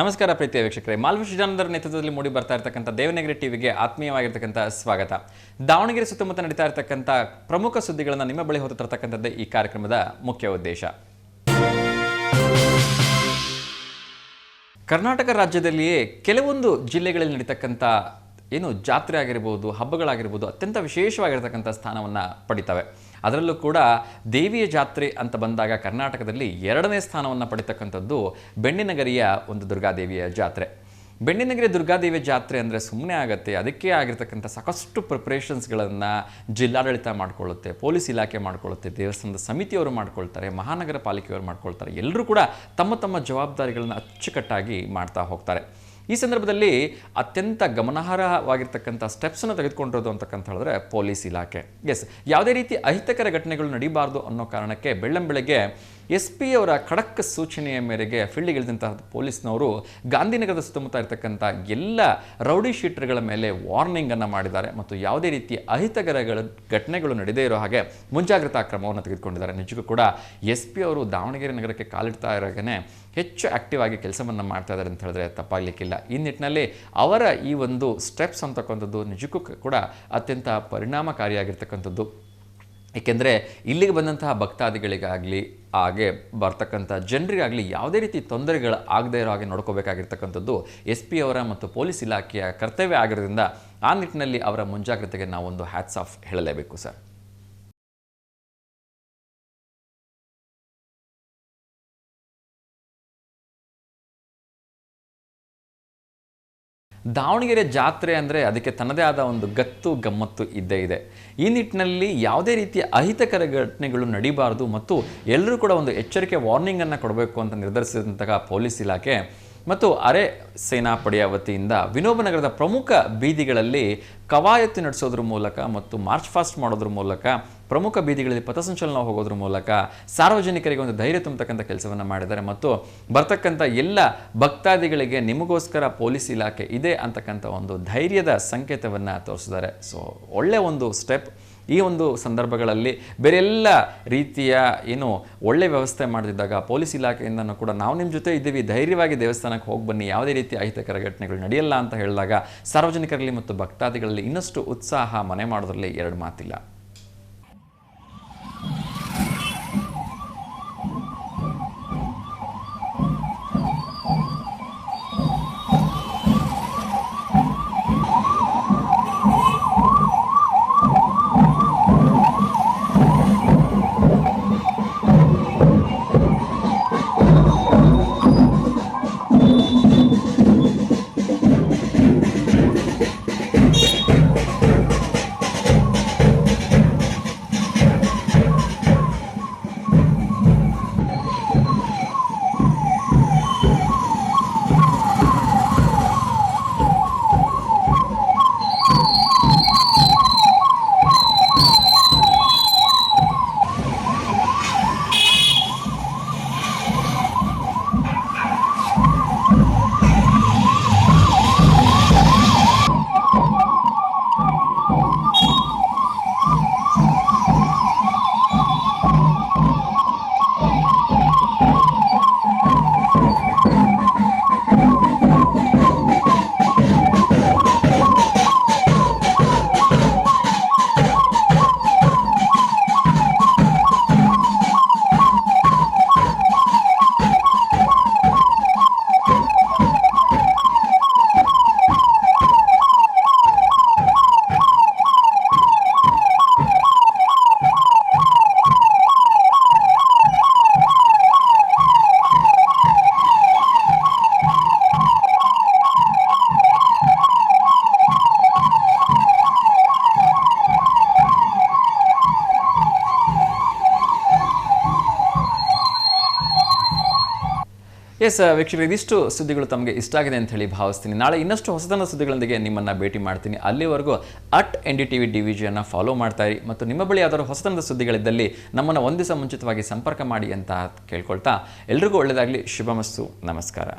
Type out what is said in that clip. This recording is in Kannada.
ನಮಸ್ಕಾರ ಪ್ರೀತಿಯ ವೀಕ್ಷಕರೇ ಮಾಲ್ವಿಶ್ ಜಾನಂದರ ನೇತೃತ್ವದಲ್ಲಿ ಮೂಡಿ ಬರ್ತಾ ಇರತಕ್ಕಂಥ ದೇವನಗರಿ ಟಿವಿಗೆ ಆತ್ಮೀಯವಾಗಿರ್ತಕ್ಕಂಥ ಸ್ವಾಗತ. ದಾವಣಗೆರೆ ಸುತ್ತಮುತ್ತ ನಡೀತಾ ಇರತಕ್ಕಂಥ ಪ್ರಮುಖ ಸುದ್ದಿಗಳನ್ನು ನಿಮ್ಮ ಬಳಿ ಹೊತ್ತು ತರತಕ್ಕಂಥದ್ದೇ ಈ ಕಾರ್ಯಕ್ರಮದ ಮುಖ್ಯ ಉದ್ದೇಶ. ಕರ್ನಾಟಕ ರಾಜ್ಯದಲ್ಲಿಯೇ ಕೆಲವೊಂದು ಜಿಲ್ಲೆಗಳಲ್ಲಿ ನಡೀತಕ್ಕಂಥ ಏನು ಜಾತ್ರೆ ಆಗಿರ್ಬೋದು, ಹಬ್ಬಗಳಾಗಿರ್ಬೋದು, ಅತ್ಯಂತ ವಿಶೇಷವಾಗಿರ್ತಕ್ಕಂಥ ಸ್ಥಾನವನ್ನು ಪಡಿತವೆ. ಅದರಲ್ಲೂ ಕೂಡ ದೇವಿಯ ಜಾತ್ರೆ ಅಂತ ಬಂದಾಗ ಕರ್ನಾಟಕದಲ್ಲಿ ಎರಡನೇ ಸ್ಥಾನವನ್ನು ಪಡಿತಕ್ಕಂಥದ್ದು ಬೆಣ್ಣಿನಗರಿಯ ಒಂದು ದುರ್ಗಾದೇವಿಯ ಜಾತ್ರೆ. ಬೆಣ್ಣಿನಗರಿ ದುರ್ಗಾದೇವಿ ಜಾತ್ರೆ ಅಂದರೆ ಸುಮ್ಮನೆ ಆಗುತ್ತೆ, ಅದಕ್ಕೆ ಆಗಿರ್ತಕ್ಕಂಥ ಸಾಕಷ್ಟು ಪ್ರಿಪ್ರೇಷನ್ಸ್ಗಳನ್ನು ಜಿಲ್ಲಾಡಳಿತ ಮಾಡಿಕೊಳ್ಳುತ್ತೆ, ಪೊಲೀಸ್ ಇಲಾಖೆ ಮಾಡ್ಕೊಳ್ಳುತ್ತೆ, ದೇವಸ್ಥಾನದ ಸಮಿತಿಯವರು ಮಾಡ್ಕೊಳ್ತಾರೆ, ಮಹಾನಗರ ಪಾಲಿಕೆಯವರು ಮಾಡ್ಕೊಳ್ತಾರೆ, ಎಲ್ಲರೂ ಕೂಡ ತಮ್ಮ ತಮ್ಮ ಜವಾಬ್ದಾರಿಗಳನ್ನು ಅಚ್ಚುಕಟ್ಟಾಗಿ ಮಾಡ್ತಾ ಹೋಗ್ತಾರೆ. ಈ ಸಂದರ್ಭದಲ್ಲಿ ಅತ್ಯಂತ ಗಮನಾರ್ಹವಾಗಿರ್ತಕ್ಕಂಥ ಸ್ಟೆಪ್ಸನ್ನು ತೆಗೆದುಕೊಂಡಿರೋದು ಅಂತಕ್ಕಂಥ ಹೇಳಿದ್ರೆ ಪೊಲೀಸ್ ಇಲಾಖೆ. ಎಸ್ ಯಾವುದೇ ರೀತಿ ಅಹಿತಕರ ಘಟನೆಗಳು ನಡೀಬಾರ್ದು ಅನ್ನೋ ಕಾರಣಕ್ಕೆ ಬೆಳ್ಳಂ ಬೆಳಗ್ಗೆ ಎಸ್ ಪಿ ಅವರ ಖಡಕ್ ಸೂಚನೆಯ ಮೇರೆಗೆ ಫೀಲ್ಡಿಗಿಳಿದಂತಹ ಪೊಲೀಸ್ನವರು ಗಾಂಧಿನಗರದ ಸುತ್ತಮುತ್ತ ಇರತಕ್ಕಂಥ ಎಲ್ಲ ರೌಡಿ ಶೀಟರ್ಗಳ ಮೇಲೆ ವಾರ್ನಿಂಗನ್ನು ಮಾಡಿದ್ದಾರೆ ಮತ್ತು ಯಾವುದೇ ರೀತಿ ಅಹಿತಕರ ಘಟನೆಗಳು ನಡೆದೇ ಇರೋ ಹಾಗೆ ಮುಂಜಾಗ್ರತಾ ಕ್ರಮವನ್ನು ತೆಗೆದುಕೊಂಡಿದ್ದಾರೆ. ನಿಜಕ್ಕೂ ಕೂಡ ಎಸ್ ಪಿ ಅವರು ದಾವಣಗೆರೆ ನಗರಕ್ಕೆ ಕಾಲಿಡ್ತಾ ಇರೋಗೇ ಹೆಚ್ಚು ಆಕ್ಟಿವ್ ಆಗಿ ಕೆಲಸವನ್ನು ಮಾಡ್ತಾ ಇದ್ದಾರೆ ಅಂತ ಹೇಳಿದ್ರೆ ತಪ್ಪಾಗಲಿಕ್ಕಿಲ್ಲ. ಈ ನಿಟ್ಟಿನಲ್ಲಿ ಅವರ ಈ ಒಂದು ಸ್ಟೆಪ್ಸ್ ಅಂತಕ್ಕಂಥದ್ದು ನಿಜಕ್ಕೂ ಕೂಡ ಅತ್ಯಂತ ಪರಿಣಾಮಕಾರಿಯಾಗಿರ್ತಕ್ಕಂಥದ್ದು. ಏಕೆಂದರೆ ಇಲ್ಲಿಗೆ ಬಂದಂತಹ ಭಕ್ತಾದಿಗಳಿಗಾಗಲಿ, ಹಾಗೆ ಬರ್ತಕ್ಕಂಥ ಜನರಿಗಾಗಲಿ ಯಾವುದೇ ರೀತಿ ತೊಂದರೆಗಳು ಆಗದೇ ಇರೋ ಹಾಗೆ ನೋಡ್ಕೋಬೇಕಾಗಿರ್ತಕ್ಕಂಥದ್ದು ಎಸ್ ಪಿ ಅವರ ಮತ್ತು ಪೊಲೀಸ್ ಇಲಾಖೆಯ ಕರ್ತವ್ಯ ಆಗಿರೋದ್ರಿಂದ ಆ ನಿಟ್ಟಿನಲ್ಲಿ ಅವರ ಮುಂಜಾಗ್ರತೆಗೆ ನಾವೊಂದು ಹ್ಯಾಟ್ಸ್ ಆಫ್ ಹೇಳಲೇಬೇಕು ಸರ್. ದಾವಣಗೆರೆ ಜಾತ್ರೆ ಅಂದರೆ ಅದಕ್ಕೆ ತನ್ನದೇ ಆದ ಒಂದು ಗತ್ತು, ಗಮ್ಮತ್ತು ಇದ್ದೇ ಇದೆ. ಈ ನಿಟ್ಟಿನಲ್ಲಿ ಯಾವುದೇ ರೀತಿಯ ಅಹಿತಕರ ಘಟನೆಗಳು ನಡೀಬಾರದು ಮತ್ತು ಎಲ್ಲರೂ ಕೂಡ ಒಂದು ಎಚ್ಚರಿಕೆ ವಾರ್ನಿಂಗನ್ನು ಕೊಡಬೇಕು ಅಂತ ನಿರ್ಧರಿಸಿದಂತಹ ಪೊಲೀಸ್ ಇಲಾಖೆ ಮತ್ತು ಅರೆ ಸೇನಾಪಡೆಯ ವತಿಯಿಂದ ವಿನೋಬನಗರದ ಪ್ರಮುಖ ಬೀದಿಗಳಲ್ಲಿ ಕವಾಯತ್ತು ನಡೆಸೋದ್ರ ಮೂಲಕ ಮತ್ತು ಮಾರ್ಚ್ ಫಾಸ್ಟ್ ಮಾಡೋದ್ರ ಮೂಲಕ, ಪ್ರಮುಖ ಬೀದಿಗಳಲ್ಲಿ ಪಥಸಂಚಲನ ಹೋಗೋದ್ರ ಮೂಲಕ ಸಾರ್ವಜನಿಕರಿಗೆ ಒಂದು ಧೈರ್ಯ ತುಂಬತಕ್ಕಂಥ ಕೆಲಸವನ್ನು ಮಾಡಿದ್ದಾರೆ. ಮತ್ತು ಬರ್ತಕ್ಕಂಥ ಎಲ್ಲ ಭಕ್ತಾದಿಗಳಿಗೆ ನಿಮಗೋಸ್ಕರ ಪೊಲೀಸ್ ಇಲಾಖೆ ಇದೆ ಅಂತಕ್ಕಂಥ ಒಂದು ಧೈರ್ಯದ ಸಂಕೇತವನ್ನು ತೋರಿಸಿದ್ದಾರೆ. ಸೊ ಒಳ್ಳೆಯ ಒಂದು ಸ್ಟೆಪ್ ಈ ಒಂದು ಸಂದರ್ಭಗಳಲ್ಲಿ ಬೇರೆಲ್ಲ ರೀತಿಯ ಏನು ಒಳ್ಳೆ ವ್ಯವಸ್ಥೆ ಮಾಡದಿದ್ದಾಗ ಪೊಲೀಸ್ ಇಲಾಖೆಯಿಂದನೂ ಕೂಡ ನಾವು ನಿಮ್ಮ ಜೊತೆ ಇದ್ದೀವಿ. ಧೈರ್ಯವಾಗಿ ದೇವಸ್ಥಾನಕ್ಕೆ ಹೋಗಿ ಬನ್ನಿ. ಯಾವುದೇ ರೀತಿ ಅಹಿತಕರ ಘಟನೆಗಳು ನಡೆಯಲ್ಲ ಅಂತ ಹೇಳಿದಾಗ ಸಾರ್ವಜನಿಕರಲ್ಲಿ ಮತ್ತು ಭಕ್ತಾದಿಗಳಲ್ಲಿ ಇನ್ನಷ್ಟು ಉತ್ಸಾಹ ಮನೆ ಮಾಡೋದ್ರಲ್ಲಿ ಎರಡು ಮಾತಿಲ್ಲ. ಎಸ್ ವೀಕ್ಷಕರು, ಇದಿಷ್ಟು ಸುದ್ದಿಗಳು ತಮಗೆ ಇಷ್ಟ ಆಗಿದೆ ಅಂತ ಹೇಳಿ ಭಾವಿಸ್ತೀನಿ. ನಾಳೆ ಇನ್ನಷ್ಟು ಹೊಸತನ ಸುದ್ದಿಗಳೊಂದಿಗೆ ನಿಮ್ಮನ್ನು ಭೇಟಿ ಮಾಡ್ತೀನಿ. ಅಲ್ಲಿವರೆಗೂ at N D T V D ವಿಜಿಯನ್ನು follow ಮಾಡ್ತಾ ಮತ್ತು ನಿಮ್ಮ ಬಳಿ ಯಾವ್ದಾದ್ರು ಹೊಸತನದ ಸುದ್ದಿಗಳಿದ್ದಲ್ಲಿ ನಮ್ಮನ್ನು ಒಂದು ದಿವಸ ಮುಂಚಿತವಾಗಿ ಸಂಪರ್ಕ ಮಾಡಿ ಅಂತ ಕೇಳ್ಕೊಳ್ತಾ, ಎಲ್ರಿಗೂ ಒಳ್ಳೆಯದಾಗಲಿ ಶುಭಮಸ್ತು. ನಮಸ್ಕಾರ.